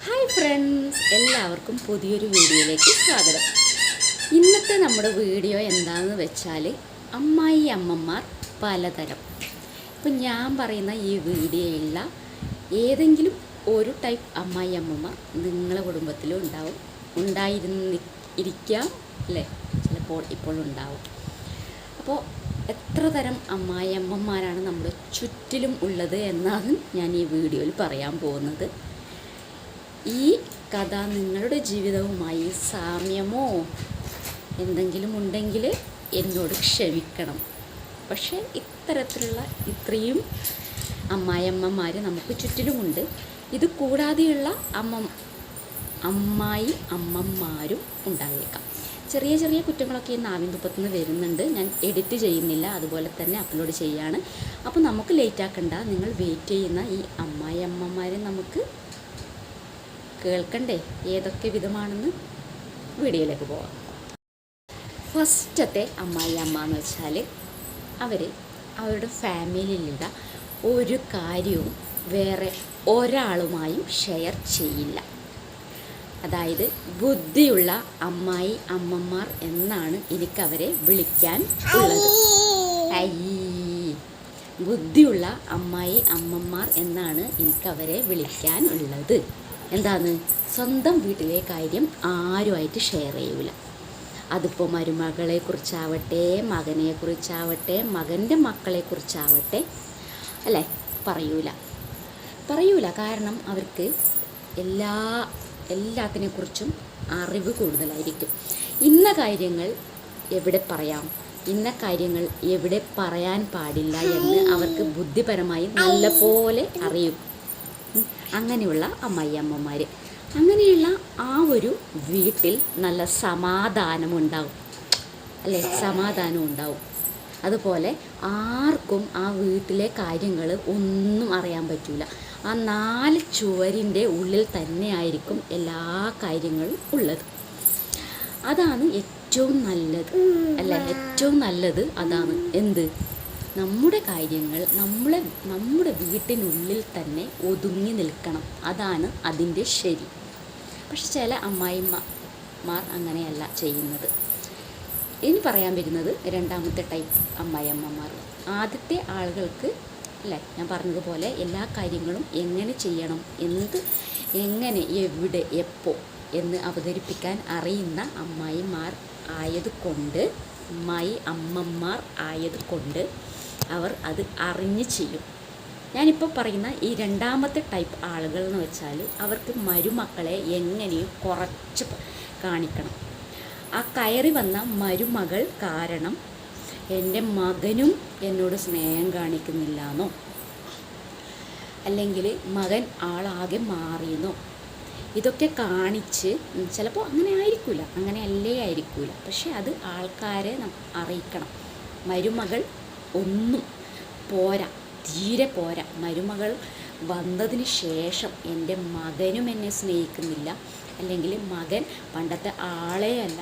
Hi friends എല്ലാവർക്കും പുതിയൊരു വീഡിയോയിലേക്ക് സ്വാഗതം. ഇന്നത്തെ നമ്മുടെ വീഡിയോ എന്താണെന്ന് വെച്ചാൽ അമ്മായി അമ്മമാർ പലതരം. ഇപ്പം ഞാൻ പറയുന്ന ഈ വീഡിയോയിലുള്ള ഏതെങ്കിലും ഒരു ടൈപ്പ് അമ്മായി അമ്മമാർ നിങ്ങളെ കുടുംബത്തിലും ഉണ്ടാവും ഉണ്ടായിരുന്ന ഇരിക്കാം അല്ലേ? ചിലപ്പോൾ ഇപ്പോൾ ഉണ്ടാവും. അപ്പോൾ എത്ര തരം അമ്മായി അമ്മമാരാണ് നമ്മുടെ ചുറ്റിലും ഉള്ളത് എന്നാണ് ഞാൻ ഈ വീഡിയോയിൽ പറയാൻ പോകുന്നത്. ഈ കഥ നിങ്ങളുടെ ജീവിതവുമായി സാമ്യമോ? എന്തെങ്കിലും ഉണ്ടെങ്കിൽ എന്നോട് ക്ഷമിക്കണം. പക്ഷേ ഇത്തരത്തിലുള്ള ഇത്രയും അമ്മായിയമ്മമാർ നമുക്ക് ചുറ്റിലുമുണ്ട്. ഇത് കൂടാതെയുള്ള അമ്മ അമ്മായി അമ്മമാരും ഉണ്ടായേക്കാം. ചെറിയ ചെറിയ കുറ്റങ്ങളൊക്കെ ഈ നാവിൻ നിന്ന് വരുന്നുണ്ട്. ഞാൻ എഡിറ്റ് ചെയ്യുന്നില്ല. അതുപോലെ തന്നെ അപ്ലോഡ് ചെയ്യാണ്. അപ്പോൾ നമുക്ക് ലേറ്റ് ആക്കണ്ട നിങ്ങൾ വെയിറ്റ് ചെയ്യുന്ന ഈ അമ്മായി അമ്മമാരെ നമുക്ക് കേൾക്കണ്ടേ ഏതൊക്കെ വിധമാണെന്ന് വീഡിയോയിലേക്ക് പോവാം. ഫസ്റ്റത്തെ അമ്മായി അമ്മ എന്ന് വെച്ചാൽ അവർ അവരുടെ ഫാമിലിയിലുള്ള ഒരു കാര്യവും വേറെ ഒരാളുമായും ഷെയർ ചെയ്യില്ല. അതായത് ബുദ്ധിയുള്ള അമ്മായി അമ്മമാർ എന്നാണ് എനിക്കവരെ വിളിക്കാൻ ഉള്ളത്. ബുദ്ധിയുള്ള അമ്മായി അമ്മമാർ എന്നാണ് എനിക്കവരെ വിളിക്കാൻ ഉള്ളത്. എന്താണ്? സ്വന്തം വീട്ടിലെ കാര്യം ആരുമായിട്ട് ഷെയർ ചെയ്യൂല. അതിപ്പോൾ മരുമകളെ കുറിച്ചാവട്ടെ മകനെ കുറിച്ചാവട്ടെ മകന്റെ മക്കളെ കുറിച്ചാവട്ടെ അല്ലേ? പറയൂല. പറയൂല കാരണം അവർക്ക് എല്ലാ എല്ലാത്തിനെക്കുറിച്ചും അറിവ് കൂടുതലായിരിക്കും. ഇന്ന കാര്യങ്ങൾ എവിടെ പറയാം? ഇന്ന കാര്യങ്ങൾ എവിടെ പറയാൻ പാടില്ല എന്ന് അവർക്ക് ബുദ്ധിപരമായി നല്ലപോലെ അറിയും. അങ്ങനെയുള്ള അമ്മയമ്മമാർ അങ്ങനെയുള്ള ആ ഒരു വീട്ടിൽ നല്ല സമാധാനമുണ്ടാവും. അല്ലേ? സമാധാനം ഉണ്ടാവും. അതുപോലെ ആർക്കും ആ വീട്ടിലെ കാര്യങ്ങൾ ഒന്നും അറിയാൻ പറ്റില്ല ആ നാല് ചുവരിന്റെ ഉള്ളിൽ തന്നെയായിരിക്കും എല്ലാ കാര്യങ്ങളും ഉള്ളത്. അതാണ് ഏറ്റവും നല്ലത്. അല്ല? ഏറ്റവും നല്ലത് അതാണ്. എന്ത്? നമ്മുടെ കാര്യങ്ങൾ നമ്മളെ നമ്മുടെ വീട്ടിനുള്ളിൽ തന്നെ ഒതുങ്ങി നിൽക്കണം. അതാണ് അതിന്റെ ശരി. പക്ഷെ ചില അമ്മായിമ്മമാർ അങ്ങനെയല്ല ചെയ്യുന്നത്. ഇനി പറയാൻ വരുന്നത് രണ്ടാമത്തെ ടൈപ്പ് അമ്മായിയമ്മമാർ. ആദ്യത്തെ ആളുകൾക്ക് അല്ലേ ഞാൻ പറഞ്ഞതുപോലെ എല്ലാ കാര്യങ്ങളും എങ്ങനെ ചെയ്യണം എന്ത് എങ്ങനെ എവിടെ എപ്പോൾ എന്ന് അവതരിപ്പിക്കാൻ അറിയുന്ന അമ്മായിമാർ ആയതുകൊണ്ട് അമ്മായി അമ്മമാർ ആയതുകൊണ്ട് അവർ അത് അറിഞ്ഞ് ചെയ്യും. ഞാനിപ്പോൾ പറയുന്ന ഈ രണ്ടാമത്തെ ടൈപ്പ് ആളുകൾ എന്ന് വെച്ചാൽ അവർക്ക് മരുമക്കളെ എങ്ങനെയും കുറച്ച് കാണിക്കണം. ആ കയറി വന്ന മരുമകൾ കാരണം എന്റെ മകനും എന്നോട് സ്നേഹം കാണിക്കുന്നില്ല എന്നോ അല്ലെങ്കിൽ മകൻ ആളാകെ മാറിയെന്നോ? ഇതൊക്കെ കാണിച്ച് ചിലപ്പോൾ അങ്ങനെ ആയിരിക്കില്ല അങ്ങനെ അല്ലേ ആയിരിക്കില്ല പക്ഷെ അത് ആൾക്കാരെ അറിയിക്കണം. മരുമകൾ ഒന്നും. പോരാ തീരെ പോരാ. മരുമകൾ വന്നതിന് ശേഷം എന്റെ മകനും എന്നെ സ്നേഹിക്കുന്നില്ല. അല്ലെങ്കിൽ മകൻ പണ്ടത്തെ ആളെയല്ല.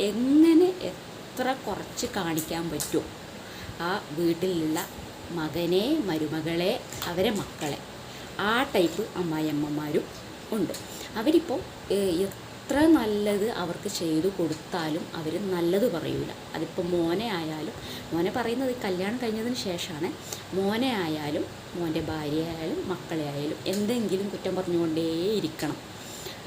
എങ്ങനെ എത്ര കുറച്ച് കാണിക്കാൻ പറ്റുമോ ആ വീട്ടിലുള്ള മകനെ മരുമകളെ അവരെ മക്കളെ. ആ ടൈപ്പ് അമ്മായിയമ്മമാരും ഉണ്ട്. അവരിപ്പോൾ എത്ര നല്ലത് അവർക്ക് ചെയ്തു കൊടുത്താലും അവർ നല്ലത് പറയൂല. അതിപ്പോൾ മോനെ ആയാലും മോനെ പറയുന്നത് കല്യാണം കഴിഞ്ഞതിന് ശേഷമാണ് മോനെ ആയാലും മോന്റെ ഭാര്യ ആയാലും മക്കളെ ആയാലും എന്തെങ്കിലും കുറ്റം പറഞ്ഞുകൊണ്ടേ ഇരിക്കണം.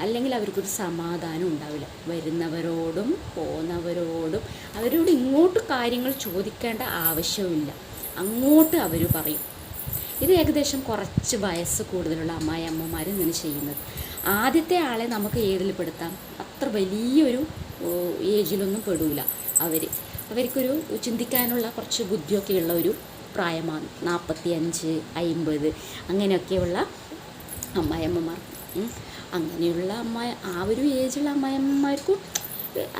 അല്ലെങ്കിൽ അവർക്കൊരു സമാധാനം ഉണ്ടാവില്ല. വരുന്നവരോടും പോകുന്നവരോടും അവരോട് ഇങ്ങോട്ട് കാര്യങ്ങൾ ചോദിക്കേണ്ട ആവശ്യമില്ല. അങ്ങോട്ട് അവർ പറയും. ഇത് ഏകദേശം കുറച്ച് വയസ്സ് കൂടുതലുള്ള അമ്മായി അമ്മമാർ ഇങ്ങനെ ചെയ്യുന്നത്. ആദ്യത്തെ ആളെ നമുക്ക് ഏതിൽ പെടുത്താം? അത്ര വലിയൊരു ഏജിലൊന്നും പെടൂല അവർ അവർക്കൊരു ചിന്തിക്കാനുള്ള കുറച്ച് ബുദ്ധിയൊക്കെ ഉള്ള ഒരു പ്രായമാണ്. നാൽപ്പത്തി അഞ്ച് അയിമ്പത് അങ്ങനെയൊക്കെയുള്ള അമ്മായിയമ്മമാർ. അങ്ങനെയുള്ള അമ്മായ ആ ഒരു ഏജുള്ള അമ്മായിയമ്മമാർക്കും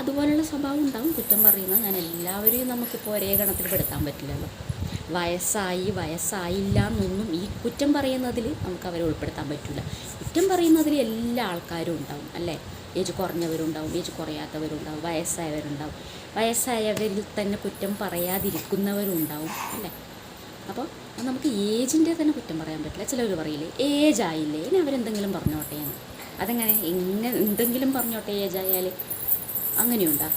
അതുപോലെയുള്ള സ്വഭാവം ഉണ്ടാവും. കുറ്റം പറയുന്നത് ഞാൻ എല്ലാവരെയും നമുക്കിപ്പോൾ ഒരേ ഗണത്തിൽ പെടുത്താൻ പറ്റില്ലല്ലോ. വയസ്സായി വയസ്സായില്ല എന്നൊന്നും ഈ കുറ്റം പറയുന്നതിൽ നമുക്ക് അവരെ ഉൾപ്പെടുത്താൻ പറ്റില്ല കുറ്റം പറയുന്നതിൽ എല്ലാ ആൾക്കാരും ഉണ്ടാവും അല്ലേ? Age കുറഞ്ഞവരുണ്ടാവും age കുറയാത്തവരുണ്ടാവും വയസ്സായവരുണ്ടാവും. വയസ്സായവരിൽ തന്നെ കുറ്റം പറയാതിരിക്കുന്നവരും ഉണ്ടാവും അല്ലേ? അപ്പോൾ നമുക്ക് ഏജിന്റെ തന്നെ കുറ്റം പറയാൻ പറ്റില്ല. ചിലവർ പറയില്ലേ ഏജ് ആയില്ലേ ഇനി അവരെന്തെങ്കിലും പറഞ്ഞോട്ടെ എന്ന്. അതെങ്ങനെ? എങ്ങനെ എന്തെങ്കിലും പറഞ്ഞോട്ടെ ഏജായാൽ അങ്ങനെയുണ്ടോ?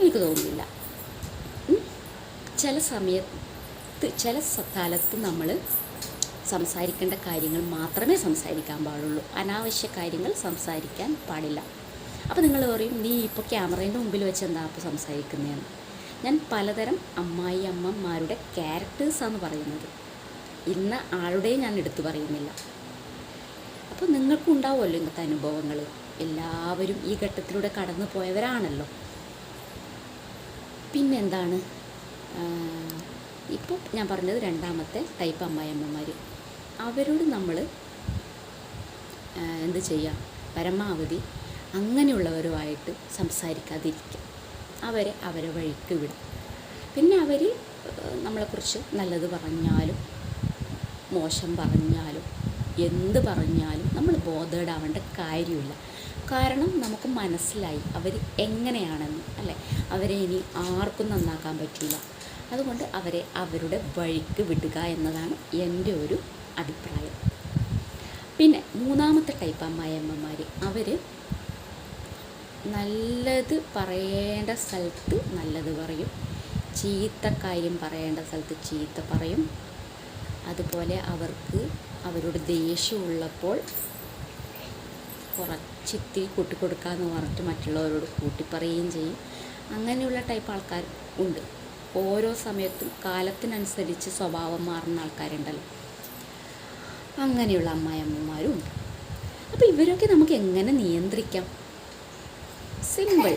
എനിക്ക് തോന്നുന്നില്ല. ചില സമയത്ത് ചില സ്ഥലത്ത് നമ്മൾ സംസാരിക്കേണ്ട കാര്യങ്ങൾ മാത്രമേ സംസാരിക്കാൻ പാടുള്ളൂ. അനാവശ്യ കാര്യങ്ങൾ സംസാരിക്കാൻ പാടില്ല. അപ്പോൾ നിങ്ങൾ പറയും നീ ഇപ്പോൾ ക്യാമറേന്റെ മുമ്പിൽ വെച്ച് എന്താ അപ്പോൾ സംസാരിക്കുന്നതെന്ന് ഞാൻ പലതരം അമ്മായി അമ്മമാരുടെ ക്യാരക്ടേഴ്സാണ് പറയുന്നത്. ഇന്ന ആളുടെയും ഞാൻ എടുത്തു പറയുന്നില്ല. അപ്പോൾ നിങ്ങൾക്കും ഉണ്ടാവുമല്ലോ ഇങ്ങനത്തെ അനുഭവങ്ങൾ എല്ലാവരും ഈ ഘട്ടത്തിലൂടെ കടന്നു പോയവരാണല്ലോ പിന്നെന്താണ്? ഇപ്പോൾ ഞാൻ പറഞ്ഞത് രണ്ടാമത്തെ ടൈപ്പ് അമ്മായിയമ്മമാർ അവരോട് നമ്മൾ എന്ത് ചെയ്യുക പരമാവധി അങ്ങനെയുള്ളവരുമായിട്ട് സംസാരിക്കാതിരിക്കുക. അവരെ അവരെ വഴിക്ക് വിടും പിന്നെ അവർ നമ്മളെക്കുറിച്ച് നല്ലത് പറഞ്ഞാലും മോശം പറഞ്ഞാലും എന്ത് പറഞ്ഞാലും നമ്മൾ ബോധേഡാവേണ്ട കാര്യമില്ല. കാരണം നമുക്ക് മനസ്സിലായി അവർ എങ്ങനെയാണെന്ന് അല്ലേ? അവരെ ഇനി ആർക്കും നന്നാക്കാൻ പറ്റില്ല അതുകൊണ്ട് അവരെ അവരുടെ വഴിക്ക് വിടുക എന്നതാണ് എന്റെ ഒരു അഭിപ്രായം. പിന്നെ മൂന്നാമത്തെ ടൈപ്പ് അമ്മായിയമ്മമാർ അവർ നല്ലത് പറയേണ്ട സ്ഥലത്ത് നല്ലത് പറയും. ചീത്ത കാര്യം പറയേണ്ട സ്ഥലത്ത് ചീത്ത പറയും. അതുപോലെ അവർക്ക് അവരോട് ദേഷ്യമുള്ളപ്പോൾ കുറച്ചിത്തിരി കൂട്ടിക്കൊടുക്കാമെന്ന് പറഞ്ഞിട്ട് മറ്റുള്ളവരോട് കൂട്ടിപ്പറയുകയും ചെയ്യും. അങ്ങനെയുള്ള ടൈപ്പ് ആൾക്കാർ ഉണ്ട്. ഓരോ സമയത്തും കാലത്തിനനുസരിച്ച് സ്വഭാവം മാറുന്ന ആൾക്കാരുണ്ടല്ലോ. അങ്ങനെയുള്ള അമ്മായിയമ്മമാരും ഉണ്ട്. അപ്പോൾ ഇവരൊക്കെ നമുക്ക് എങ്ങനെ നിയന്ത്രിക്കാം? സിമ്പിൾ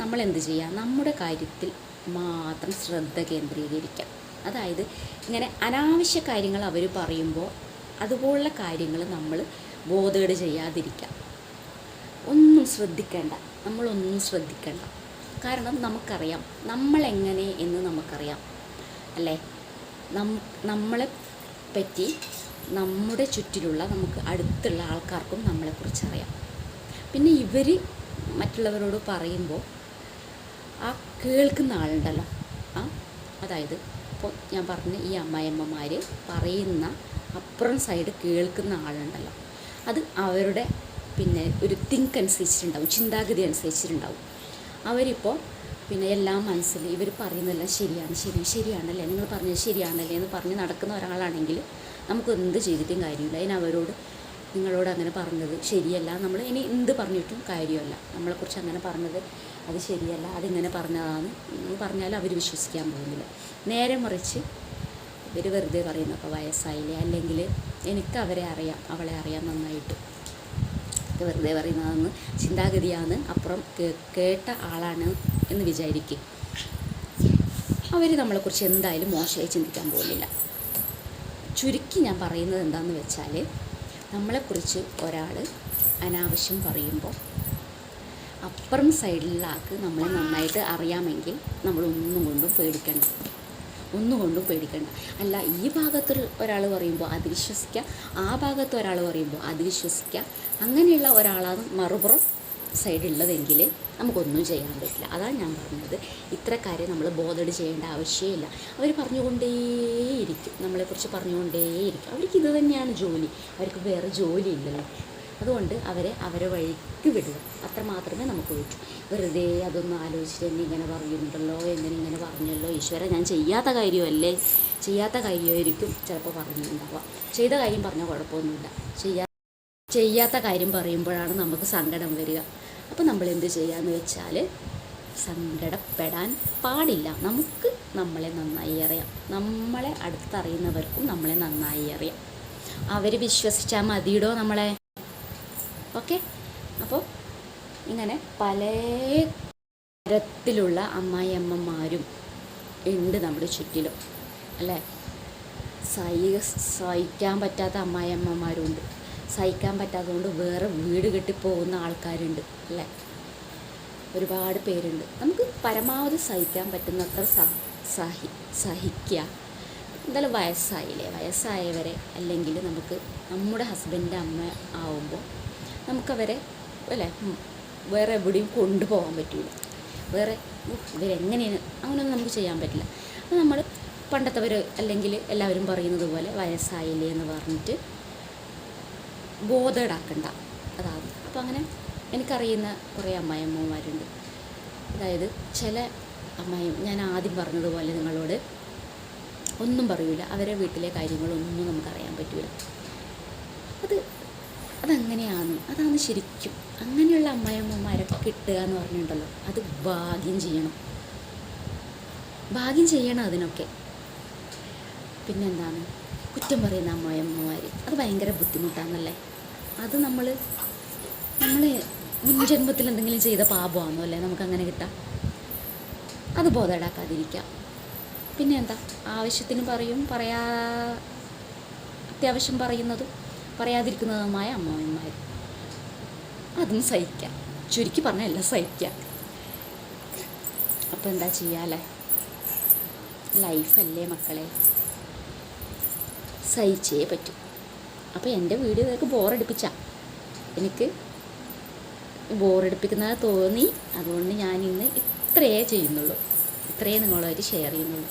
നമ്മൾ എന്ത് ചെയ്യുക നമ്മുടെ കാര്യത്തിൽ മാത്രം ശ്രദ്ധ കേന്ദ്രീകരിക്കാം. അതായത് ഇങ്ങനെ അനാവശ്യ കാര്യങ്ങൾ അവർ പറയുമ്പോൾ അതുപോലുള്ള കാര്യങ്ങൾ നമ്മൾ ബോധേട് ചെയ്യാതിരിക്കാം. ഒന്നും ശ്രദ്ധിക്കേണ്ട. നമ്മളൊന്നും ശ്രദ്ധിക്കേണ്ട. കാരണം നമുക്കറിയാം. നമ്മളെങ്ങനെ എന്ന് നമുക്കറിയാം. അല്ലേ? നം നമ്മളെ പറ്റി നമ്മുടെ ചുറ്റിലുള്ള നമുക്ക് അടുത്തുള്ള ആൾക്കാർക്കും നമ്മളെക്കുറിച്ച് അറിയാം. പിന്നെ ഇവർ മറ്റുള്ളവരോട് പറയുമ്പോൾ ആ കേൾക്കുന്ന ആളുണ്ടല്ലോ. ആ അതായത് ഇപ്പോൾ ഞാൻ പറഞ്ഞ ഈ അമ്മായിയമ്മമാർ പറയുന്ന അപ്പുറം സൈഡ് കേൾക്കുന്ന ആളുണ്ടല്ലോ. അത് അവരുടെ പിന്നെ ഒരു തിങ്ക് അനുസരിച്ചിട്ടുണ്ടാവും ചിന്താഗതി അനുസരിച്ചിട്ടുണ്ടാവും. അവരിപ്പോൾ പിന്നെ എല്ലാം മനസ്സിൽ ഇവർ പറയുന്നതെല്ലാം ശരിയാണ് ശരി ശരിയാണല്ലേ? നിങ്ങൾ പറഞ്ഞത് ശരിയാണല്ലേ എന്ന് പറഞ്ഞ് നടക്കുന്ന ഒരാളാണെങ്കിൽ നമുക്ക് എന്ത് ചെയ്തിട്ടും കാര്യമില്ല. അതിന് അവരോട് നിങ്ങളോട് അങ്ങനെ പറഞ്ഞത് ശരിയല്ല. നമ്മൾ ഇനി എന്ത് പറഞ്ഞിട്ടും കാര്യമല്ല. നമ്മളെക്കുറിച്ച് അങ്ങനെ പറഞ്ഞത് അത് ശരിയല്ല അതിങ്ങനെ പറഞ്ഞതാണ് പറഞ്ഞാൽ അവർ വിശ്വസിക്കാൻ പോകുന്നില്ല. നേരെ മറിച്ച് ഇവർ വെറുതെ പറയുന്നപ്പോൾ വയസ്സായില്ലേ? അല്ലെങ്കിൽ എനിക്ക് അവരെ അറിയാം അവളെ അറിയാം നന്നായിട്ട്. ഇത് വെറുതെ പറയുന്നതെന്ന് ചിന്താഗതിയാണ്. അപ്പുറം കേട്ട ആളാണ് എന്ന് വിചാരിക്കും. അവർ നമ്മളെക്കുറിച്ച് എന്തായാലും മോശമായി ചിന്തിക്കാൻ പോകുന്നില്ല. ചുരുക്കി ഞാൻ പറയുന്നത് എന്താണെന്ന് വെച്ചാൽ നമ്മളെക്കുറിച്ച് ഒരാൾ അനാവശ്യം പറയുമ്പോൾ അപ്പുറം സൈഡിലുള്ള ആൾക്ക് നമ്മളെ നന്നായിട്ട് അറിയാമെങ്കിൽ നമ്മളൊന്നും കൊണ്ടും പേടിക്കണ്ട. ഒന്നും കൊണ്ടും പേടിക്കണ്ട. അല്ല ഈ ഭാഗത്ത് ഒരാൾ പറയുമ്പോൾ അത് വിശ്വസിക്കുക ആ ഭാഗത്ത് ഒരാൾ പറയുമ്പോൾ അത് വിശ്വസിക്കുക അങ്ങനെയുള്ള ഒരാളാണ് മറുപുറം സൈഡുള്ളതെങ്കിൽ നമുക്കൊന്നും ചെയ്യാൻ പറ്റില്ല. അതാണ് ഞാൻ പറഞ്ഞത്. ഇത്ര കാര്യം നമ്മൾ ബോധഡ് ചെയ്യേണ്ട ആവശ്യമില്ല. അവർ പറഞ്ഞുകൊണ്ടേയിരിക്കും. നമ്മളെക്കുറിച്ച് പറഞ്ഞുകൊണ്ടേയിരിക്കും. അവർക്ക് ഇത് തന്നെയാണ് ജോലി. അവർക്ക് വേറെ ജോലി ഇല്ലല്ലോ. അതുകൊണ്ട് അവരെ അവരെ വഴിക്ക് വിടുക. അത്ര മാത്രമേ നമുക്ക് പറ്റൂ. വെറുതെ അതൊന്നും ആലോചിച്ചിട്ട് എന്നെ ഇങ്ങനെ പറയുന്നുണ്ടല്ലോ എങ്ങനെ ഇങ്ങനെ പറഞ്ഞല്ലോ. ഈശ്വര ഞാൻ ചെയ്യാത്ത കാര്യമല്ലേ? ചെയ്യാത്ത കാര്യമായിരിക്കും ചിലപ്പോൾ പറഞ്ഞിട്ടുണ്ടാവുക. ചെയ്ത കാര്യം പറഞ്ഞാൽ കുഴപ്പമൊന്നുമില്ല. ചെയ്യാ ചെയ്യാത്ത കാര്യം പറയുമ്പോഴാണ് നമുക്ക് സങ്കടം വരിക. അപ്പോൾ നമ്മൾ എന്ത് ചെയ്യാന്ന് വെച്ചാൽ സങ്കടപ്പെടാൻ പാടില്ല. നമുക്ക് നമ്മളെ നന്നായി അറിയാം. നമ്മളെ അടുത്തറിയുന്നവർക്കും നമ്മളെ നന്നായി അറിയാം. അവർ വിശ്വസിച്ചാൽ മതിയിടോ നമ്മളെ? ഓക്കെ? അപ്പോൾ ഇങ്ങനെ പല തരത്തിലുള്ള അമ്മായിയമ്മമാരും ഉണ്ട് നമ്മുടെ ചുറ്റിലും അല്ലേ? സഹി സഹിക്കാൻ പറ്റാത്ത അമ്മായിയമ്മമാരുണ്ട് സഹിക്കാൻ പറ്റാത്തതുകൊണ്ട് വേറെ വീട് കെട്ടിപ്പോകുന്ന ആൾക്കാരുണ്ട് അല്ലേ? ഒരുപാട് പേരുണ്ട്. നമുക്ക് പരമാവധി സഹിക്കാൻ പറ്റുന്നത്ര സഹ സഹി സഹിക്കുക. എന്തായാലും വയസ്സായില്ലേ? വയസ്സായവരെ അല്ലെങ്കിൽ നമുക്ക് നമ്മുടെ ഹസ്ബൻഡ് അമ്മ ആവുമ്പോൾ നമുക്കവരെ അല്ലേ? വേറെ എവിടെയും കൊണ്ടുപോകാൻ പറ്റില്ല വേറെ ഇവരെങ്ങനെയാണ്? അങ്ങനെയൊന്നും നമുക്ക് ചെയ്യാൻ പറ്റില്ല. അപ്പോൾ നമ്മൾ പണ്ടത്തെവർ അല്ലെങ്കിൽ എല്ലാവരും പറയുന്നത് പോലെ വയസ്സായില്ലേ എന്ന് പറഞ്ഞിട്ട് ബോധേഡാക്കണ്ട അതാണ്. അപ്പോൾ അങ്ങനെ എനിക്കറിയുന്ന കുറേ അമ്മായിയമ്മമാരുണ്ട്. അതായത് ചില അമ്മായിയും ഞാൻ ആദ്യം പറഞ്ഞതുപോലെ നിങ്ങളോട് ഒന്നും പറയൂല. അവരെ വീട്ടിലെ കാര്യങ്ങളൊന്നും നമുക്കറിയാൻ പറ്റൂല. അത് അതങ്ങനെയാണ്? അതാണ് ശരിക്കും. അങ്ങനെയുള്ള അമ്മായിയമ്മമാരൊക്കെ കിട്ടുക എന്ന് പറഞ്ഞിട്ടുണ്ടല്ലോ. അത് ഭാഗ്യം ചെയ്യണം. ഭാഗ്യം ചെയ്യണം അതിനൊക്കെ. പിന്നെന്താണ്? കുറ്റം പറയുന്ന അമ്മായിയമ്മമാർ അത് ഭയങ്കര ബുദ്ധിമുട്ടാണെന്നല്ലേ അത് നമ്മൾ നമ്മൾ മുൻജന്മത്തിൽ എന്തെങ്കിലും ചെയ്ത പാപമാണോ അല്ലേ? നമുക്കങ്ങനെ കിട്ടാം. അത് ബോധേടാക്കാതിരിക്കാം. പിന്നെ എന്താ ആവശ്യത്തിന് പറയും പറയാ അത്യാവശ്യം പറയുന്നതും പറയാതിരിക്കുന്നതുമായ അമ്മാവന്മാർ അതും സഹിക്കാം. ചുരുക്കി പറഞ്ഞാൽ എല്ലാം സഹിക്കാം. അപ്പോൾ എന്താ ചെയ്യാല്ലേ ലൈഫല്ലേ മക്കളെ? സഹിച്ചേ പറ്റും. അപ്പോൾ എന്റെ വീഡിയോ ഇതൊക്കെ ബോറടിപ്പിച്ച. എനിക്ക് ബോറടിപ്പിക്കുന്നത് തോന്നി. അതുകൊണ്ട് ഞാൻ ഇന്ന് ഇത്രയേ ചെയ്യുന്നുള്ളൂ. ഇത്രയേ നിങ്ങളുമായിട്ട് ഷെയർ ചെയ്യുന്നുള്ളൂ.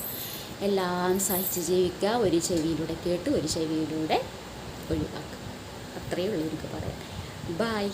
എല്ലാം സഹിച്ച് ജീവിക്കുക. ഒരു ചെവിയിലൂടെ കേട്ട് ഒരു ചെവിയിലൂടെ ഒഴിവാക്കുക അത്രയേ ഉള്ളൂ എനിക്ക് പറയാൻ. ബായ്